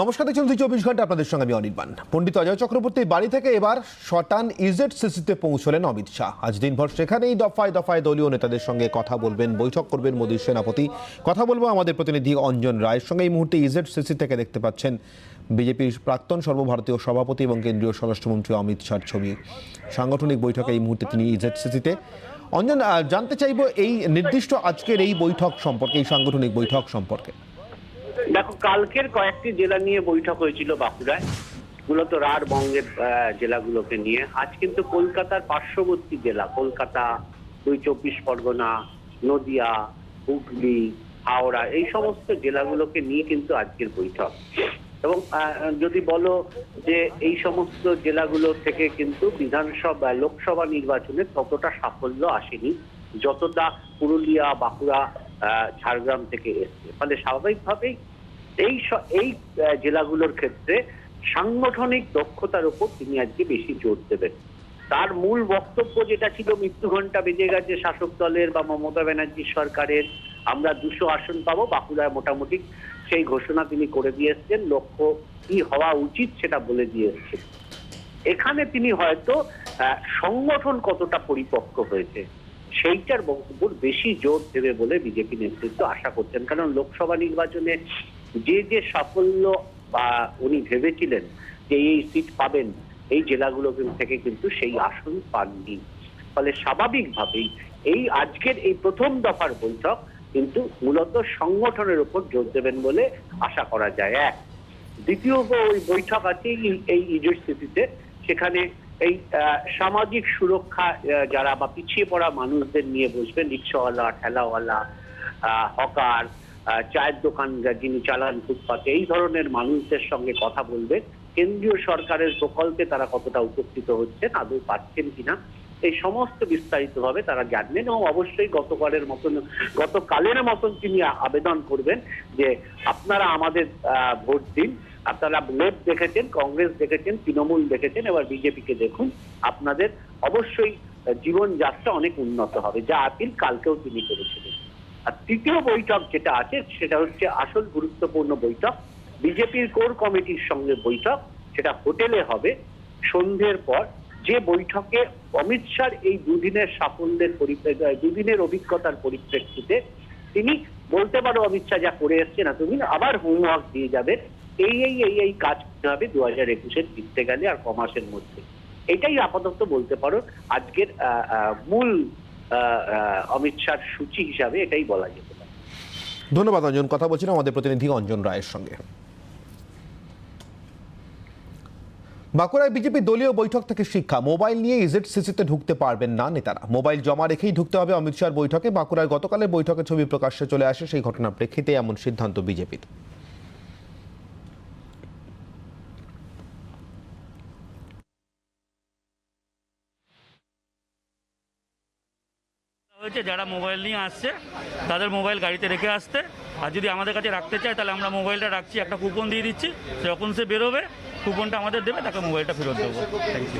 নমস্কার, দেখছেন দুই চব্বিশ ঘণ্টা, আপনাদের সঙ্গে আমি অনির্বাণ পণ্ডিত অজয় চক্রবর্তীর বাড়ি থেকে এবার শটান ইজেড সিসিতে পৌঁছলেন অমিত শাহ। আজ দিনভর সেখানেই দফায় দফায় দলীয় নেতাদের সঙ্গে কথা বলবেন, বৈঠক করবেন মোদীর সেনাপতি। কথা বলব আমাদের প্রতিনিধি অঞ্জন রায়ের সঙ্গে। এই মুহূর্তে ইজেড সিসি থেকে দেখতে পাচ্ছেন বিজেপির প্রাক্তন সর্বভারতীয় সভাপতি এবং কেন্দ্রীয় স্বরাষ্ট্রমন্ত্রী অমিত শাহর ছবি। সাংগঠনিক বৈঠকে এই মুহূর্তে তিনি ইজেড সিসিতে অঞ্জন জানতে চাইব এই নির্দিষ্ট আজকের এই বৈঠক সম্পর্কে, এই সাংগঠনিক বৈঠক সম্পর্কে। দেখো, কালকের কয়েকটি জেলা নিয়ে বৈঠক হয়েছিল বাঁকুড়ায়। মূলত রাঢ় বঙ্গের জেলাগুলোকে নিয়ে। আজ কিন্তু কলকাতার পার্শ্ববর্তী জেলা, কলকাতা, দুই চব্বিশ পরগনা, নদিয়া, হুগলি, হাওড়া, এই সমস্ত জেলাগুলোকে নিয়ে কিন্তু আজকের বৈঠক। এবং যদি বলো যে এই সমস্ত জেলাগুলো থেকে কিন্তু বিধানসভা, লোকসভা নির্বাচনে ততটা সাফল্য আসেনি। যতটা পুরুলিয়া, বাঁকুড়া ঝাড়গ্রাম থেকে এসছে। ফলে স্বাভাবিকভাবেই এই এই জেলাগুলোর ক্ষেত্রে সাংগঠনিক দক্ষতার উপর তিনি আজকে বেশি জোর দেবেন। তার মূল বক্তব্য যেটা ছিল, মৃত্যু ঘণ্টা বেজে গেছে শাসক দলের বা মমতা ব্যানার্জির সরকারের, আমরা দুশো আসন পাবো, বাঁকুড়ায় মোটামুটি সেই ঘোষণা তিনি করে দিয়ে এসছেন, লক্ষ্য কি হওয়া উচিত সেটা বলে দিয়ে এসছেন। এখানে তিনি হয়তো সংগঠন কতটা পরিপক্ক হয়েছে সেইটার বক্তব্য বেশি জোর দেবে বলে বিজেপি নেতৃত্ব আশা করছেন। কারণ লোকসভা নির্বাচনে যে যে সাফল্য বা উনি ভেবেছিলেন যে এই সিট পাবেন, এই জেলাগুলো থেকে কিন্তু সেই আসন পাননি। ফলে স্বাভাবিকভাবেই এই আজকের এই প্রথম দফার বৈঠক কিন্তু মূলত সংগঠনের উপর জোর দেবেন বলে আশা করা যায়। এক, দ্বিতীয় ওই বৈঠক আছে এই ইজোর স্থিতিতে, সেখানে এই সামাজিক সুরক্ষা যারা বা পিছিয়ে পড়া মানুষদের নিয়ে বসবেন, রিক্সাওয়ালা, ঠেলাওয়ালা হকার চায়ের দোকান যিনি চালান ফুটপাতে, এই ধরনের মানুষদের সঙ্গে কথা বলবেন কেন্দ্রীয় সরকারের প্রকল্পে তারা কতটা উপকৃত হচ্ছেন আদৌ পাচ্ছেন কিনা এই সমস্ত বিস্তারিতভাবে তারা জানবেন এবং অবশ্যই গতকালের মতন গতকালের মতন তিনি আবেদন করবেন যে আপনারা আমাদের ভোট দিন। আপনারা লেফট দেখেছেন, কংগ্রেস দেখেছেন, তৃণমূল দেখেছেন, এবার বিজেপিকে দেখুন। আপনাদের অবশ্যই জীবনযাত্রা অনেক উন্নত হবে, যা আপিল কালকেও তিনি করেছিলেন। আর তৃতীয় বৈঠক যেটা আছে, সেটা হচ্ছে আসল গুরুত্বপূর্ণ বৈঠক। বিজেপির কোর কমিটির সঙ্গে বৈঠক, সেটা হোটেলে হবে। সন্ধ্যের পর যে বৈঠকে অমিত শাহর এই দুদিনের সাফল্যের পরিপ্রেক্ষিতে দুদিনের অভিজ্ঞতার পরিপ্রেক্ষিতে তিনি বলতে পারো অমিত শাহ যা করে এসছে না তুমি আবার হোমওয়ার্ক দিয়ে যাবে। এই এই এই এই কাজ করতে হবে দু হাজার একুশের জিততে গেলে আর কমাসের মধ্যে। এটাই আপাতত বলতে পারো আজকের মূল অমিত শাহর সূচি হিসাবে এটাই বলা যেতে পারে। ধন্যবাদ অঞ্জন। কথা বলছিলাম আমাদের প্রতিনিধি অঞ্জন রায়ের সঙ্গে। বাঁকুড়ায় বিজেপি দলীয় বৈঠক থেকে শিক্ষা। মোবাইল নিয়ে ইজেড সিসিতে ঢুকতে পারবেন না নেতারা। মোবাইল জমা রেখেই ঢুকতে হবে অমিত শাহর বৈঠকে। বাঁকুড়ায় গতকালের বৈঠকে ছবি প্রকাশ্যে চলে আসে সেই ঘটনার প্রেক্ষিতে এমন সিদ্ধান্ত বিজেপির। হয়েছে, যারা মোবাইল নিয়ে আসছে, তাদের মোবাইল গাড়িতে রেখে আসতে। আর যদি আমাদের কাছে রাখতে চায়, তাহলে আমরা মোবাইলটা রাখছি, একটা কুপন দিয়ে দিচ্ছি, যখন সে বেরোবে কুপনটা আমাদের দেবে, তাকে মোবাইলটা ফেরত দেবো। Thank you